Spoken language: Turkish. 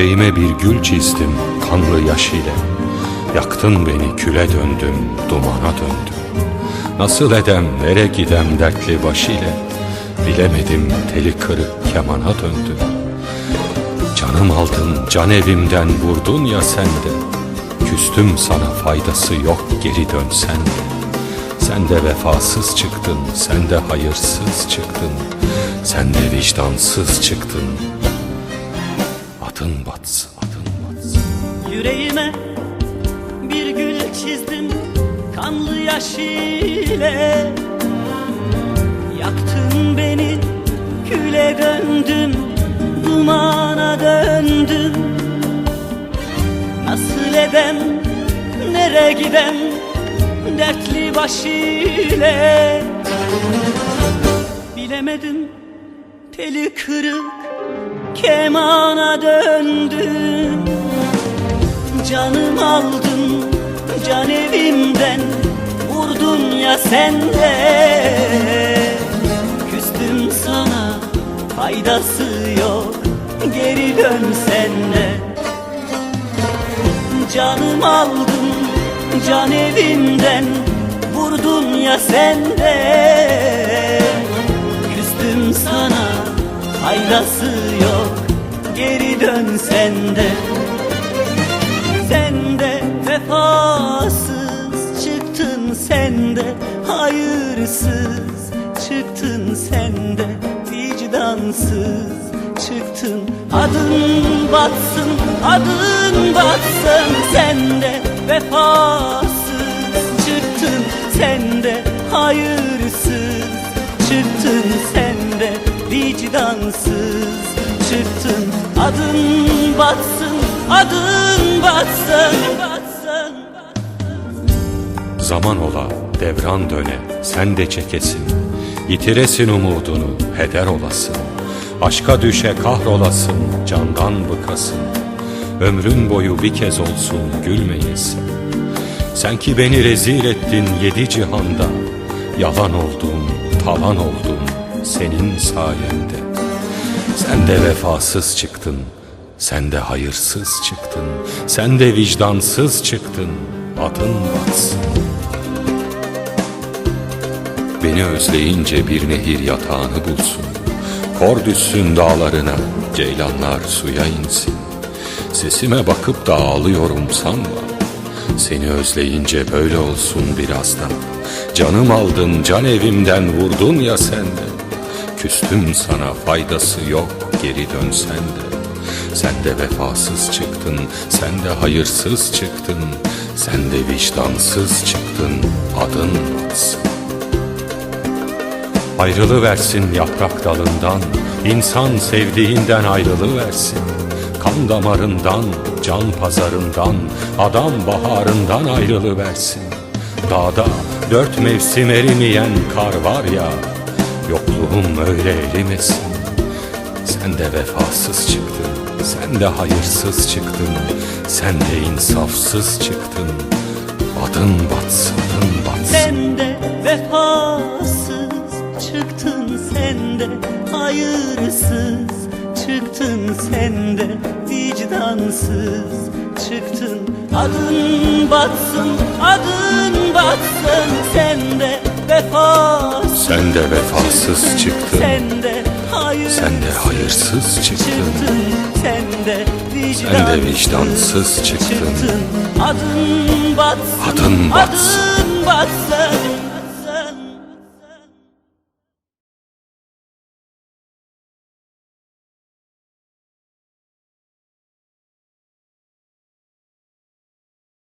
Yüreğime bir gül çizdim kanlı yaş ile. Yaktın beni küle döndüm dumana döndüm. Nasıl edem nere gidem dertli baş ile. Bilemedim teli kırık kemana döndüm. Canım aldın can evimden vurdun ya sen de. Küstüm sana faydası yok geri dönsen de. Sen de vefasız çıktın sen de hayırsız çıktın. Sen de vicdansız çıktın Adın batsın adın batsın. Yüreğime bir gül çizdim kanlı yaş ile. Yaktın beni küle döndüm dumana döndüm. Nasıl edem nere gidem dertli baş ile. Bilemedim teli kırık kemana döndüm. Canım aldın can evimden Vurdun ya sen de. Küstüm sana faydası yok Geri dönsen de. Canım aldın can evimden Vurdun ya sen de. Küstüm sana faydası yok Geri dönsen de. Sen de vefasız çıktın sen de. Hayırsız çıktın sen de. Vicdansız çıktın. Adın batsın adın batsın sen de. Vefasız çıktın sen de. Hayırsız çıktın sen de. Vicdansız çıktın adın batsın adın batsın Zaman ola devran döne sen de çekesin. Yitiresin umudunu heder olasın. Aşka düşe kahrolasın candan bıkasın. Ömrün boyu bir kez olsun gülmeyesin. Sen ki beni rezil ettin yedi cihanda Yalan oldum, talan oldum senin sayende Sen de vefasız çıktın, sen de hayırsız çıktın Sen de vicdansız çıktın, adın batsın. Beni özleyince bir nehir yatağını bulsun Kor düşsün dağlarına, ceylanlar suya insin. Sesime bakıp da ağlıyorum sanma Seni özleyince böyle olsun biraz da. Canım aldın can evimden vurdun ya sen de Küstüm sana faydası yok geri dönsen de Sen de vefasız çıktın, sen de hayırsız çıktın Sen de vicdansız çıktın, adın batsın Ayrılı versin yaprak dalından, insan sevdiğinden ayrılı versin. Kan damarından, can pazarından, adam baharından ayrılı versin. Dağda dört mevsim erimeyen kar var ya, yokluğum öyle erimesin. Sen de vefasız çıktın, sen de hayırsız çıktın, sen de insafsız çıktın. Adın batsın, adın batsın. sen de vefasız çıktın sen de hayırsız çıktın sen de vicdansız çıktın adın batsın adın batsın sen de vefasız Sen de vefasız çıktın. sen de hayırsız, Sen de hayırsız çıktın. sen de vicdansız, Sen de vicdansız çıktın. adın batsın Adın batsın. adın batsın